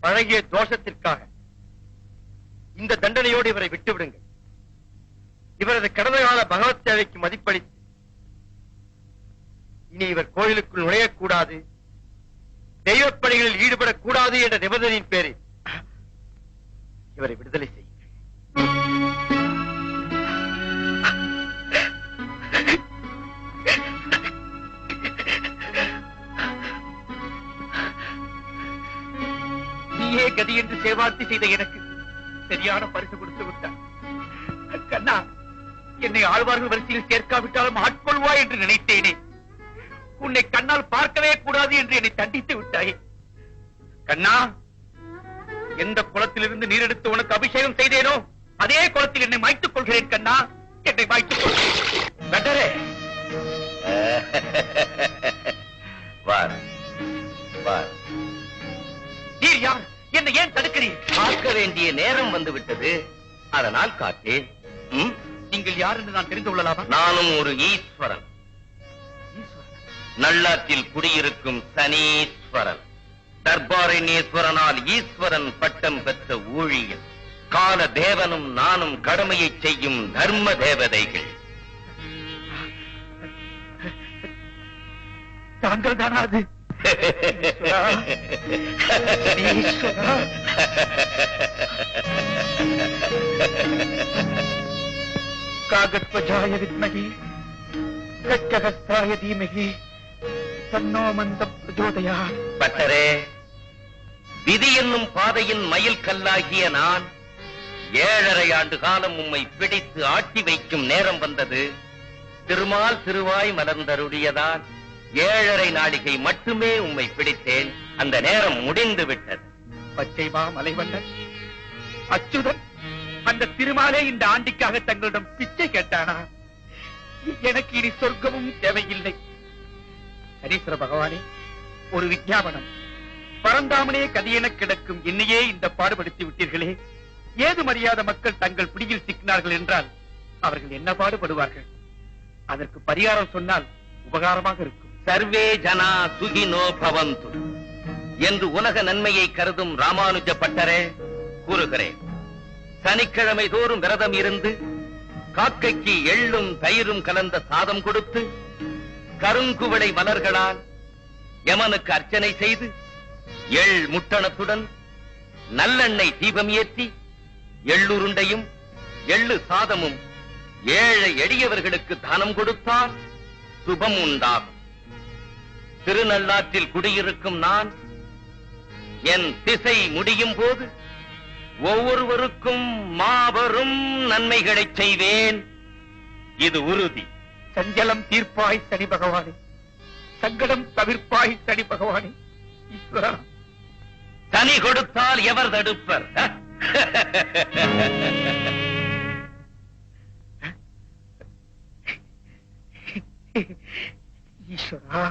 பழகிய தோஷத்திற்காக இந்த தண்டனையோடு இவரை விட்டுவிடுங்கள். இவரது கடந்த கால பகவத் சேவைக்கு மதிப்பளித்து இனி இவர் கோயிலுக்குள் நுழையக்கூடாது. தெய்வப் பணிகளில் ஈடுபடக்கூடாது என்ற நிபந்தனையின் பேரில் இவரை விடுதலை செய்யுங்கள். நீயே கதி என்று சேவார்த்தி செய்த எனக்கு சரியான பரிசு கொடுத்து விட்டார் கண்ணா என்னை ஆழ்வார்கள் வரிசையில் சேர்க்காவிட்டாலும் ஆட்கொள்வாய் என்று நினைத்தேனே. உன்னை கண்ணால் பார்க்கவே கூடாது என்று என்னை தண்டித்து விட்டாயே. கண்ணா எந்த குளத்திலிருந்து நீர் எடுத்து உனக்கு அபிஷேகம் செய்தேனோ அதே குளத்தில் என்னை மாய்த்துக் கொள்கிறேன் கண்ணா. என்னை மாய்த்துக் கொள்கிறேன் பெட்டரே வார் வார். நீர் யார்? என்னை ஏன் தடுக்கிறீர்? பார்க்க வேண்டிய நேரம் வந்து விட்டது அதனால் காத்தேன்? நீங்கள் யார் என்று நான் தெரிந்து கொள்ளலாமா? நானும் ஒரு ஈஸ்வரன். நல்லாற்றில் குடியிருக்கும் சனீஸ்வரன். தர்பாரண்யேஸ்வரனால் ஈஸ்வரன் பட்டம் பெற்ற ஊழியன். கால தேவனும் நானும் கடமையை செய்யும் தர்ம தேவதைகள். தாங்கள் தானா அது. காகத்வஜாய வித்மகி கச்சகஸ்தாய தீமகி தன்னோ மந்த பிரஜோதயா பட்டரே விதி என்னும் பாதையின் மயில் கல்லாகிய நான் ஏழரை ஆண்டு காலம் உம்மை பிடித்து ஆட்டி வைக்கும் நேரம் வந்தது. திருமால் திருவாய் மலர்ந்தருடையதான் ஏழரை நாளிகை மட்டுமே உம்மை பிடித்தேன். அந்த நேரம் முடிந்து விட்டது. பச்சைமா மலைவண்ணன் அச்சுதன் அந்த திருமாலே இந்த ஆண்டிக்காக தங்களிடம் பிச்சை கேட்டானா? எனக்கு இனி சொர்க்கமும் தேவையில்லை. ஹரீஸ்வர பகவானே ஒரு விஞ்ஞாபனம். பரந்தாமனே கதையென கிடக்கும் என்னையே இந்த பாடுபடுத்தி விட்டீர்களே. ஏது மரியாத மக்கள் தங்கள் பிடியில் சிக்கினார்கள் என்றால் அவர்கள் என்ன பாடுபடுவார்கள்? அதற்கு பரிகாரம் சொன்னால் உபகாரமாக இருக்கும். சர்வே ஜனா சுகினோ பவந்து. என்று உலக நன்மையை கருதும் ராமானுஜ பட்டரே கூறுகிறேன். சனிக்கிழமை தோறும் விரதம் இருந்து காக்கைக்கு எள்ளும் தயிரும் கலந்த சாதம் கொடுத்து கருங்குவளை மலர்களால் யமனுக்கு அர்ச்சனை செய்து எள் முட்டணத்துடன் நல்லெண்ணெய் தீபம் ஏற்றி எள்ளுருண்டையும் எள்ளு சாதமும் ஏழை எளியவர்களுக்கு தானம் கொடுத்தால் சுபம் உண்டாகும் திருநள்ளாற்றில் குடியிருக்கும் நான் என் திசை முடியும் போது ஒவ்வொருவருக்கும் மாபெரும் நன்மைகளை செய்வேன். இது உறுதி. சஞ்சலம் தீர்ப்பாய் சனி பகவானே. சங்கடம் தவிர்ப்பாய் சனி பகவானே. ஈஸ்வரா. தனி கொடுத்தால் எவர் தடுப்பர்? ஈஸ்வரா.